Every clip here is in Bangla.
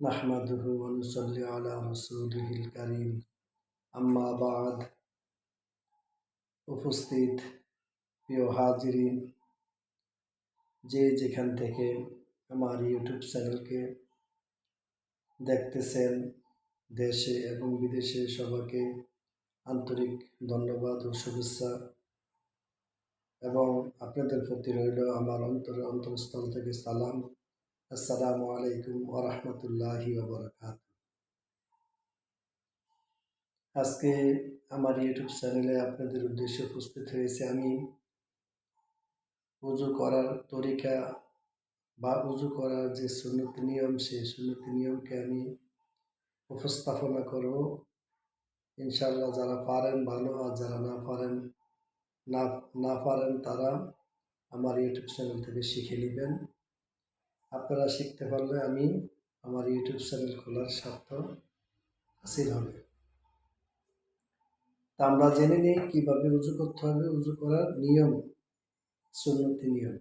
نحمده ونصلي على رسوله الكريم আম্মা বাদ উপস্থিত প্রিয় হাজিরিন যে যেখান থেকে আমার ইউটিউব চ্যানেলকে দেখতেছেন দেশে এবং বিদেশে সবাইকে আন্তরিক ধন্যবাদ ও শুভেচ্ছা এবং আপনাদের প্রতি রইল আমার অন্তর অন্তরস্থল থেকে সালাম আসসালামু আলাইকুম ওরহমতুল্লাহি ওবরাকাত আজকে আমার ইউটিউব চ্যানেলে আপনাদের উদ্দেশ্যে উপস্থিত হয়েছে আমি। উজু করার তরিকা বা উজু করার যে সুন্নতি নিয়ম, সেই সুন্নতি নিয়মকে আমি উপস্থাপনা করব। ইনশাল্লাহ যারা পারেন ভালো, আর যারা না পারেন, না না পারেন তারা আমার ইউটিউব চ্যানেল থেকে শিখে নেবেন। আপনারা শিখতে পারলে আমি আমার ইউটিউব চ্যানেল খোলার স্বার্থ হাসিল হবে। তা আমরা জেনে নিই কীভাবে উজু করতে হবে। উজু করার নিয়ম, সুন্নতি নিয়ম।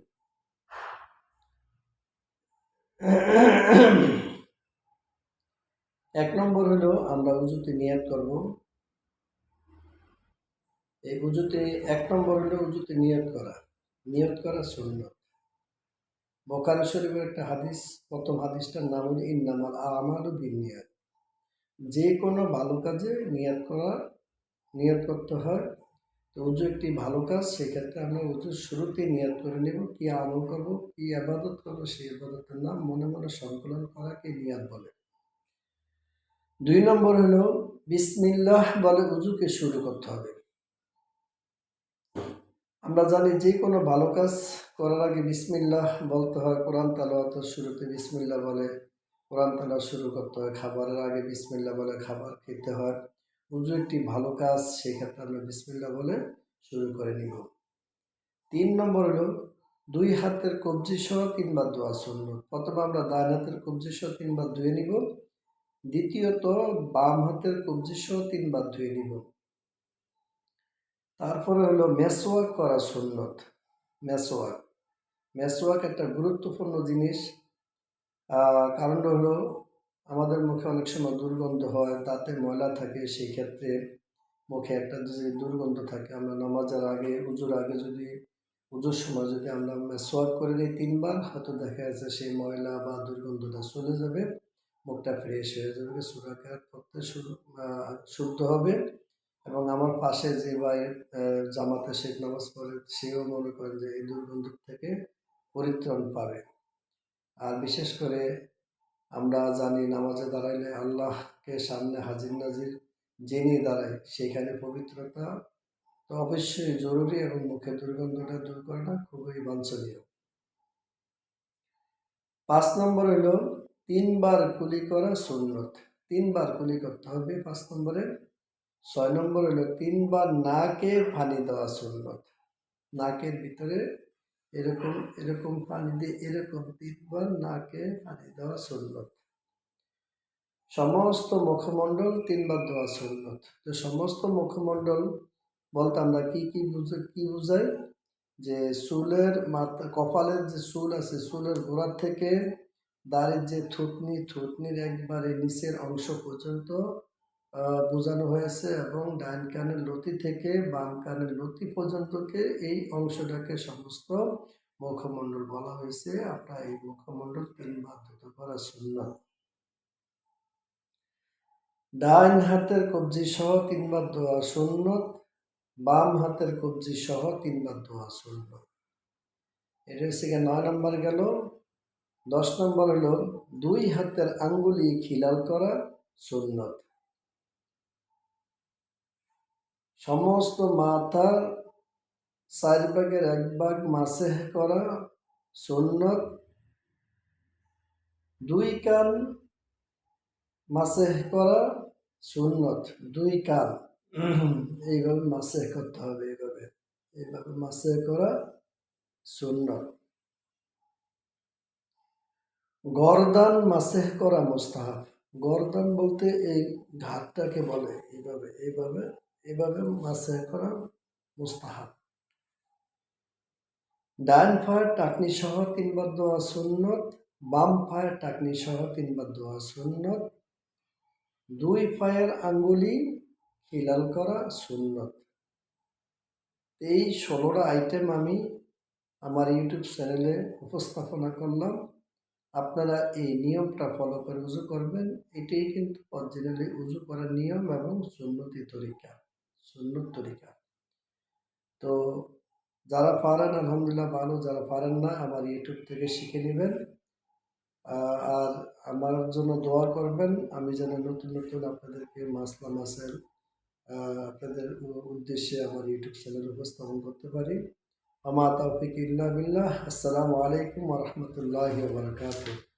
এক নম্বর হলো আমরা উজুতে নিয়াত করব। এই উজুতে, এক নম্বর হলো উজুতে নিয়ত করা। নিয়ত করা সুন্নত। বোকারি শরীফের একটা হাদিস, প্রথম হাদিসটার নাম হলো ইন্নামাল আমালু বিন নিয়াত যে কোনো ভালো কাজে নিয়াত করা, নিয়ত করতে হয়। তো উজু একটি ভালো কাজ, সেক্ষেত্রে আমরা উজুর শুরুতেই নিয়ত করে নেব। কী আমল করব, কী আবাদত করব, সেই আবাদতের নাম মনে মনে সংকলন করাকে নিয়াত বলে। দুই নম্বর হলো, বিসমিল্লাহ বলে উজুকে শুরু করতে হবে। আমরা জানি যে কোনো ভালো কাজ করার আগে বিসমিল্লাহ বলতে হয়, কোরআন তালাওয়াতের শুরুতে বিসমিল্লাহ বলে, কোরআন তালা শুরু করতে হয়, খাবারের আগে বিসমিল্লাহ বলে, খাবার খেতে হয়। উজু একটি ভালো কাজ সেক্ষেত্রে আমরা বিসমিল্লা বলে শুরু করে নিব। তিন নম্বর হলো, দুই হাতের কবজি সহ তিনবার দোয়া শূন্য প্রথমে আমরা ডান হাতের কবজি সহ তিনবার ধুয়ে নিব। দ্বিতীয়ত বাম হাতের কবজি সহ তিনবার ধুয়ে নিব। তারপরে হলো মেসোয়াক করা সুন্নত মেসোয়াক মেসোয়াক একটা গুরুত্বপূর্ণ জিনিস। কারণটা হলো আমাদের মুখে অনেক সময় দুর্গন্ধ হয় তাতে ময়লা থাকে সেই ক্ষেত্রে মুখে একটা যদি দুর্গন্ধ থাকে, আমরা নামাজের আগে, উজুর আগে যদি পুজোর সময় যদি আমরা সোয়াব করে দিই তিনবার, হয়তো দেখা যাচ্ছে সেই ময়লা বা দুর্গন্ধটা চলে যাবে, মুখটা ফ্রেশ হয়ে যাবে সুরাকার করতে শুদ্ধ হবে। এবং আমার পাশে যে ভাই জামাতে শেখ নামাজ পড়ে, সেও মনে করেন যে এই দুর্গন্ধ থেকে পরিত্রাণ পাবে। আর বিশেষ করে আমরা জানি নামাজে দাঁড়াইলে আল্লাহকে সামনে হাজির নাজির জেনে দাঁড়ায়, সেখানে পবিত্রতা তো অবশ্যই জরুরি এবং মুখে দুর্গন্ধটা দূর করাটা খুবই বাঞ্ছনীয়। পাঁচ নম্বর হলো, তিনবার কুলি করা সুন্নত। তিনবার কুলি করতে হবে পাঁচ নম্বরে। ছয় নম্বর হলো তিনবার নাকে পানি দেওয়া সুন্নত। নাকের ভিতরে এরকম এরকম পানি দিয়ে এরকম তিনবার নাকে পানি দেওয়া সুন্নত। সমস্ত মুখমণ্ডল তিনবার দেওয়া সুন্নত। তো সমস্ত মুখমণ্ডল বলতে আমরা কি কি বুঝে, কি বুঝাই? যে চুলের মাথা, কপালের যে চুল আছে, চুলের গোড়ার থেকে দাড়ির যে থুতনি, থুতনির একবারে নিচের অংশ পর্যন্ত বোঝানো হয়েছে এবং ডাইন কানের লতি থেকে বাম কানের লতি পর্যন্তকে এই অংশটাকে সমস্ত মুখমণ্ডল বলা হয়েছে। আপনার এই মুখমণ্ডল তিনবার ধুতে করা সুন্নত ডাইন হাতের কবজি সহ তিনবার দোয়া শূন্য, বাম হাতের কবজি সহ তিনবার দোয়া শূন্য। এটা হচ্ছে নয় নম্বর গেল। দশ নম্বর হলো, দুই হাতের আঙ্গুলি খিলাল করা সুন্নত সমস্ত মাথার চার ভাগের এক ভাগ মাসে করা সুন্নত। দুই কান মাসে করা সুন্নত। দুই কান। এইভাবে মাসে করতে হবে এইভাবে। এইভাবে মাসে করা সুন্নত। গরদান মাসে করা মোস্তাহাব। গরদান বলতে এই ঘাটটাকে বলে এইভাবে। এইভাবে এভাবে মাসে করা মুস্তাহাব। ডান ফায়ার টাকনি সহ তিনবার দেওয়া সুন্নত, বাম ফায়ার টাকনি সহ তিনবার দোয়া সুন্নত, দুই ফায়ার আঙ্গুলি হিলাল করা সুন্নত। এই ষোলোটা আইটেম আমি আমার ইউটিউব চ্যানেলে উপস্থাপনা করলাম। আপনারা এই নিয়মটা ফলো করে উজু করবেন। এটাই কিন্তু অরিজিনালি উজু করার নিয়ম এবং সুন্নতি তরিকা। সুন্নত তরিকা। তো যারা পারেন আলহামদুলিল্লাহ ভালো যারা পারেন না আমার ইউটিউব থেকে শিখে নেবেন। আর আমার জন্য দোয়া করবেন আমি যেন নতুন নতুন আপনাদেরকে মাসলা আহ, আপনাদের উদ্দেশ্যে আমার ইউটিউব চ্যানেল উপস্থাপন করতে পারি। আমা তৌফিক ইল্লা বিল্লাহ। আসসালামু আলাইকুম রাহমাতুল্লাহি বারাকাতুহু।